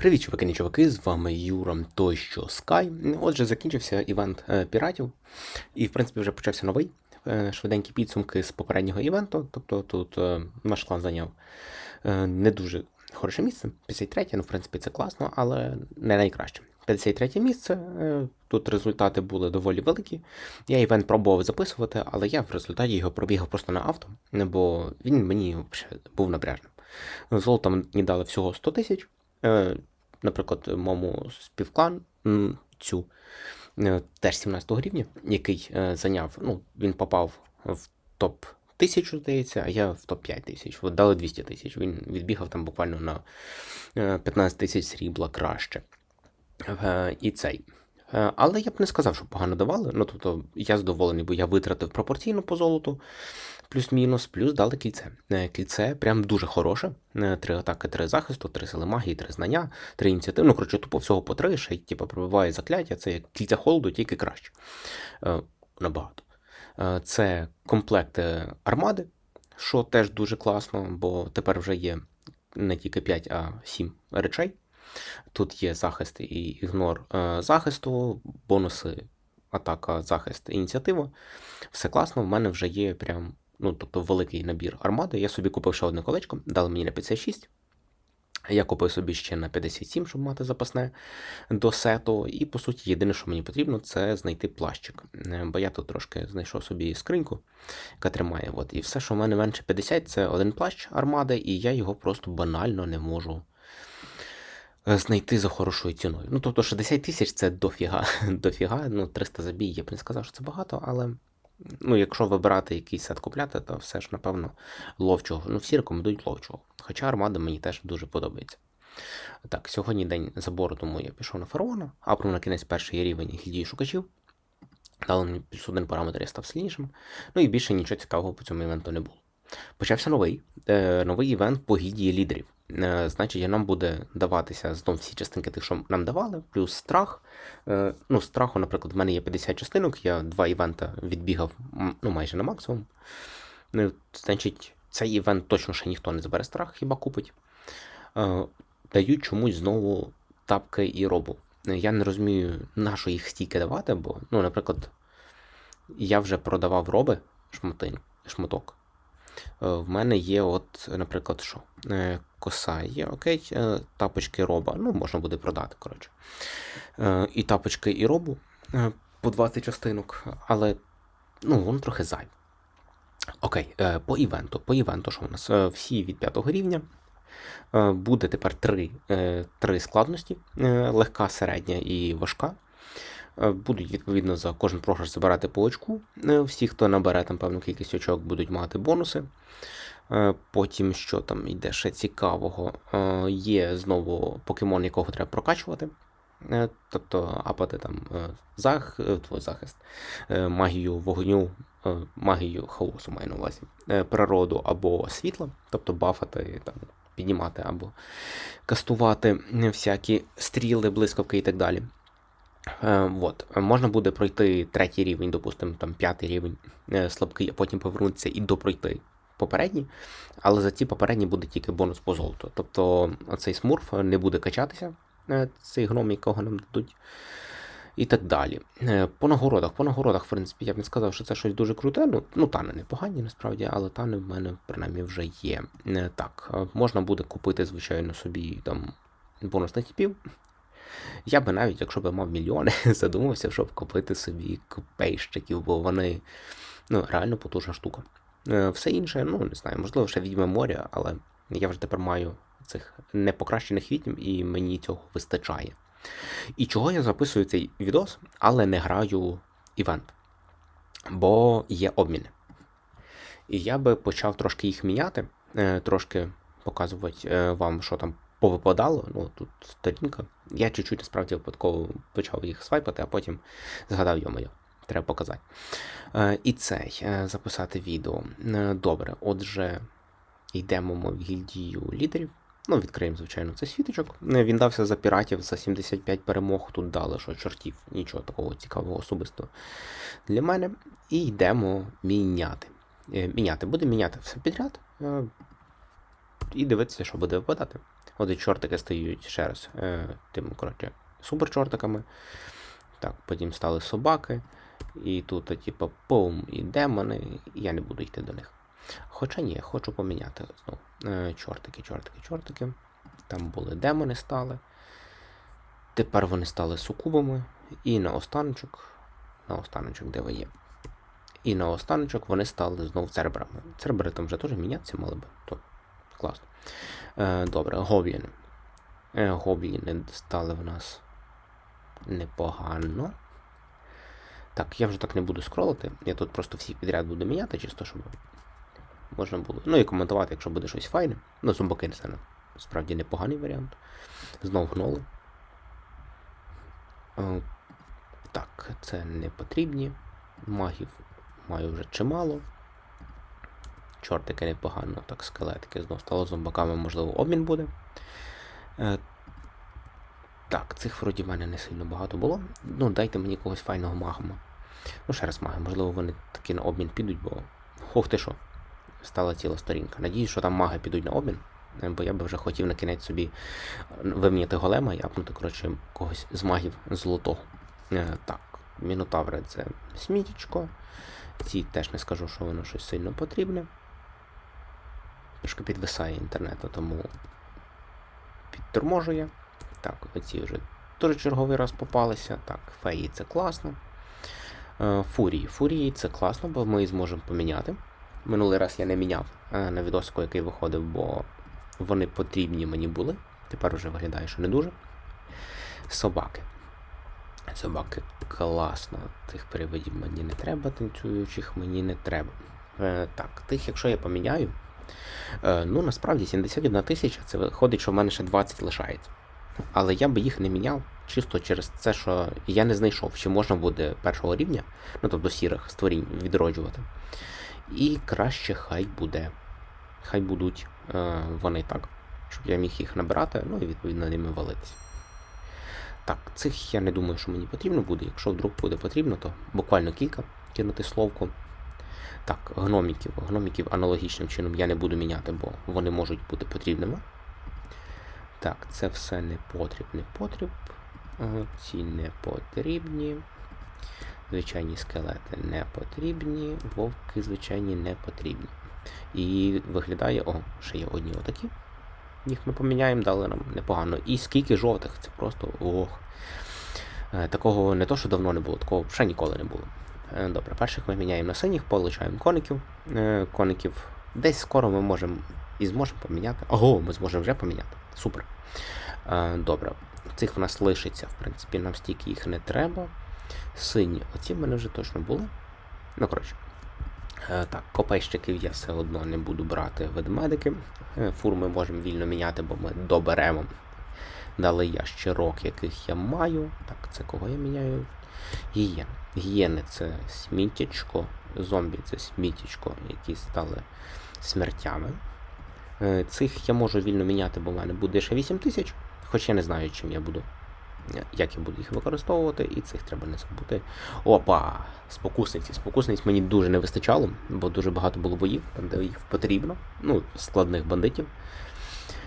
Привіт, чуваки, чуваки, з вами Юра той що Sky. Отже, закінчився івент е, піратів, і, в принципі, вже почався новий. е, Швиденькі підсумки з попереднього івенту. Тобто тут е, наш клан зайняв не дуже хороше місце. 53, ну, в принципі, це класно, але не найкраще. 53 місце. Тут результати були доволі великі. Я івент пробував записувати, але я в результаті його пробігав просто на авто, бо він мені взагалі був напряжним. Золота мені дали всього 100 тисяч. Е, Наприклад, моєму співклан цю е, теж 17 рівня, який е, зайняв, ну, він попав в топ 1000, здається, а я в топ 5 тисяч. Дали 200 тисяч. Він відбігав там буквально на е, 15 тисяч срібла краще. І цей. Але я б не сказав, що погано давали. Ну, тобто, я задоволений, бо я витратив пропорційно по золоту, плюс-мінус, плюс дали кільце. Е, Кільце прям дуже хороше. Е, Три атаки, три захисту, три сили магії, три знання, три ініціативи. Ну, коротше, тупо всього по три, ще й типу, пробиває закляття. Це як кільця холоду, тільки краще. Е, Набагато. Це комплекти армади, що теж дуже класно, бо тепер вже є не тільки 5, а 7 речей. Тут є захист і ігнор захисту, бонуси, атака, захист, ініціатива. Все класно, в мене вже є прям, ну, тобто великий набір армади. Я собі купив ще одне колечко, дали мені на 56. Я купив собі ще на 57, щоб мати запасне до сету. І, по суті, єдине, що мені потрібно, це знайти плащик. Е, Бо я тут трошки знайшов собі скриньку, яка тримає. От. І все, що в мене менше 50, це один плащ армади, і я його просто банально не можу е, знайти за хорошою ціною. Ну, тобто 60 тисяч це дофіга. дофіга. Ну, 300 забій, я б не сказав, що це багато, але ну, якщо вибирати якийсь сет купляти, то все ж, напевно, ловчого. Ну, всі рекомендують ловчого. Хоча армада мені теж дуже подобається. Так, сьогодні день забору, тому я пішов на фараона, апру на кінець перший рівень гільдії шукачів. Дали мені плюс один параметр, я став сильнішим. Ну і більше нічого цікавого по цьому івенту не було. Почався новий, е, новий івент по гільдії лідерів. Е, значить, нам буде даватися знов всі частинки тих, що нам давали, плюс страх. Е, ну, страху, наприклад, в мене є 50 частинок, я два івента відбігав ну, майже на максимум. Ну, значить, цей івент точно ще ніхто не забере страх, хіба купить. Е, дають чомусь знову тапки і робу. Я не розумію, на що їх стільки давати, бо, ну, наприклад, я вже продавав роби шматин, шматок. Е, В мене є, от, наприклад, що? Коса є, окей, е, тапочки роба, ну, можна буде продати, коротше. Е, І тапочки і робу е, по 20 частинок, але ну, воно трохи зайве. Окей, по івенту. По івенту, що у нас? Всі від 5 рівня. Буде тепер три, три складності: легка, середня і важка. Будуть відповідно за кожен програш забирати по очку. Всі, хто набере там певну кількість очок, будуть мати бонуси. Е, Потім, що там йде ще цікавого, е, є знову покемон, якого треба прокачувати. Е, Тобто апати там зах, твій захист, магію вогню, магію хаосу маю на увазі, природу або світла, тобто бафати, там, піднімати або кастувати всякі стріли, блискавки і так далі. От. Можна буде пройти третій рівень, допустимо, там п'ятий рівень слабкий, а потім повернутися і допройти попередній, але за ці попередні буде тільки бонус по золоту. Тобто цей смурф не буде качатися, е, цей гном, якого нам дадуть. І так далі. Е, По нагородах, по нагородах, в принципі, я б не сказав, що це щось дуже круте. Ну, ну тани непогані, насправді, але тани в мене принаймні вже є. Е, Так, можна буде купити, звичайно, собі там бонусних типів. Я би навіть, якщо б мав мільйони, задумався, щоб купити собі копейщиків, бо вони ну, реально потужна штука. Е, Все інше, ну не знаю, можливо, ще відьме моря, але я вже тепер маю цих непокращених відьм, і мені цього вистачає. І чого я записую цей відос, але не граю івент. Бо є обміни. І я би почав трошки їх міняти, е, трошки показувати е, вам, що там повипадало. Ну, тут сторінка. Я чуть-чуть насправді випадково почав їх свайпати, а потім згадав, йо-моє, треба показати. Е, І цей е, записати відео. Е, Добре, отже, йдемо ми в гільдію лідерів. Ну, відкриємо, звичайно, цей світочок. Він дався за піратів за 75 перемог. Тут дали, що чортів, нічого такого цікавого особисто для мене. І йдемо міняти. Міняти. Будемо міняти все підряд. І дивитися, що буде випадати. От чортики стають ще раз тим, коротше, суперчортиками. Так, потім стали собаки. І тут, типу, пум, і демони, і я не буду йти до них. Хоча ні, хочу поміняти знову. Е, чортики, чортики, чортики. Там були демони стали. Тепер вони стали сукубами. І на останочок, на останочок, де ви є. І на останочок вони стали знов цербрами. Цербери там вже теж мінятися мали би. То класно. Е, добре, гобліни. Е, гобліни стали в нас непогано. Так, я вже так не буду скролити. Я тут просто всіх підряд буду міняти, чисто, щоб можна було. Ну і коментувати, якщо буде щось файне. Ну, зомбаки це справді непоганий варіант. Знов гноли. Е, так, це не потрібні. Магів маю вже чимало. Чортики непогано, так, скелетики знов стало зомбаками, можливо, обмін буде. Е, так, цих вроді в мене не сильно багато було. Ну, дайте мені когось файного магма. Ну, ще раз маги, можливо, вони таки на обмін підуть, бо. Ох ти що, стала ціла сторінка. Надіюсь, що там маги підуть на обмін, е, бо я би вже хотів на кінець собі виміняти голема і апнути, коротше, когось з магів золотого. Е, так, мінотаври це смітічко. Ці теж не скажу, що воно щось сильно потрібне. Трошки підвисає інтернету, тому підторможує. Так, оці вже теж черговий раз попалися. Так, феї це класно. Е, Фурії. Фурії це класно, бо ми зможемо поміняти. Минулий раз я не міняв е, на відосику, який виходив, бо вони потрібні мені були. Тепер вже виглядає, що не дуже. Собаки. Собаки класно. Тих перевидів мені не треба, танцюючих мені не треба. Е, так, тих, якщо я поміняю. Ну, насправді 71 тисяча, це виходить, що в мене ще 20 лишається. Але я би їх не міняв чисто через це, що я не знайшов, чи можна буде першого рівня, ну тобто сірих створінь відроджувати. І краще хай буде. Хай будуть е, вони так, щоб я міг їх набирати, ну і відповідно ними валитися. Так, цих я не думаю, що мені потрібно буде. Якщо вдруг буде потрібно, то буквально кілька кинути словку. Так, гноміків. Гноміків аналогічним чином я не буду міняти, бо вони можуть бути потрібними. Так, це все не потріб, не потріб. Е, Ці не потрібні. Звичайні скелети не потрібні, вовки, звичайні, не потрібні. І виглядає, о, ще є одні отакі. Їх ми поміняємо, дали нам непогано. І скільки жовтих, це просто ох. Е, Такого не то, що давно не було, такого ще ніколи не було. Е, Добре, перших ми міняємо на синіх, получаємо коників. Коників десь скоро ми можемо і зможемо поміняти. Ого, ми зможемо вже поміняти. Супер. Е, Добре. Цих в нас лишиться, в принципі, нам стільки їх не треба. Сині, оці в мене вже точно були. Ну, коротше. Е, Так, копейщиків я все одно не буду брати ведмедики. Е, Фур ми можемо вільно міняти, бо ми доберемо. Дали ящерок, яких я маю. Так, це кого я міняю? Гієн. Гієни це сміттячко, зомбі це сміттячко, які стали смертями. Е, Цих я можу вільно міняти, бо в мене буде ще 8 тисяч, хоч я не знаю, чим я буду. Як я буду їх використовувати, і цих треба не забути. Опа! Спокусниці. Спокусниць мені дуже не вистачало, бо дуже багато було боїв, там де їх потрібно. Ну, складних бандитів.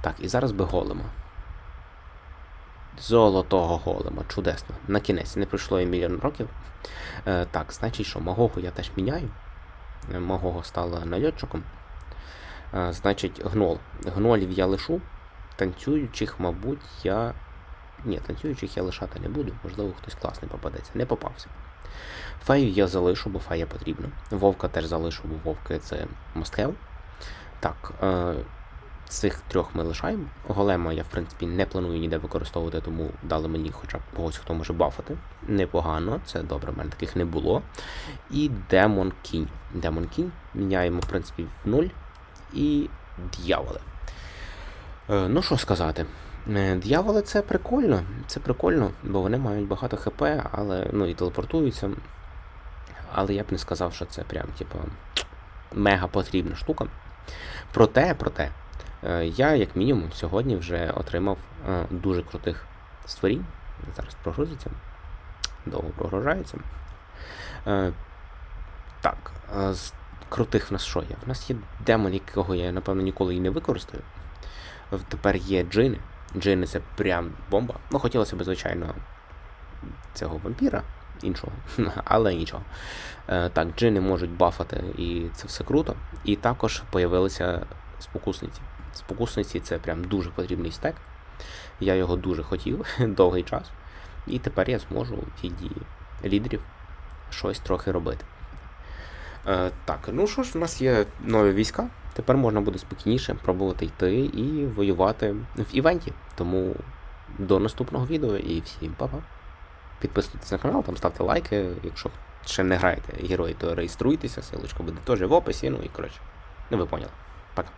Так, і зараз би голема. Золотого голема, чудесно. На кінець не пройшло і мільйон років. Е, так, значить, що Магогу я теж міняю. Магого стала нальотчиком. Е, значить, гнол. Гнолів я лишу. Танцюючих, мабуть, я. Ні, танцюючих я лишати не буду. Можливо, хтось класний попадеться. Не попався. Фею я залишу, бо фея потрібна. Вовка теж залишу, бо вовки це have. Так, е, цих трьох ми лишаємо. Голема я, в принципі, не планую ніде використовувати, тому дали мені хоча б когось, хто може бафати. Непогано, це добре, в мене таких не було. І Демон Кінь. Демон Кінь міняємо, в принципі, в нуль. І дьяволи. Е, ну, що сказати. Е, Д'яволи це прикольно. Це прикольно, бо вони мають багато ХП, але ну і телепортуються. Але я б не сказав, що це прям, типу, мега потрібна штука. Проте, проте, я, як мінімум, сьогодні вже отримав е, дуже крутих створінь. Зараз прогрузиться. Довго прогружається. Е, Так, е, з крутих в нас що є? В нас є демон, якого я, напевно, ніколи і не використаю. Тепер є джини. Джини це прям бомба. Ну, хотілося б, звичайно, цього вампіра іншого, але нічого. Е, так, джини можуть бафати, і це все круто. І також появилися спокусниці. Спокусниці це прям дуже потрібний стек. Я його дуже хотів довгий час. І тепер я зможу в гільдії лідерів щось трохи робити. Е, так, ну що ж, в нас є нові війська. Тепер можна буде спокійніше пробувати йти і воювати в івенті. Тому до наступного відео і всім па-па. Підписуйтесь на канал, там ставте лайки. Якщо ще не граєте герої, то реєструйтеся, ссылочка буде теж в описі. Ну і коротше, ну ви поняли. Пока.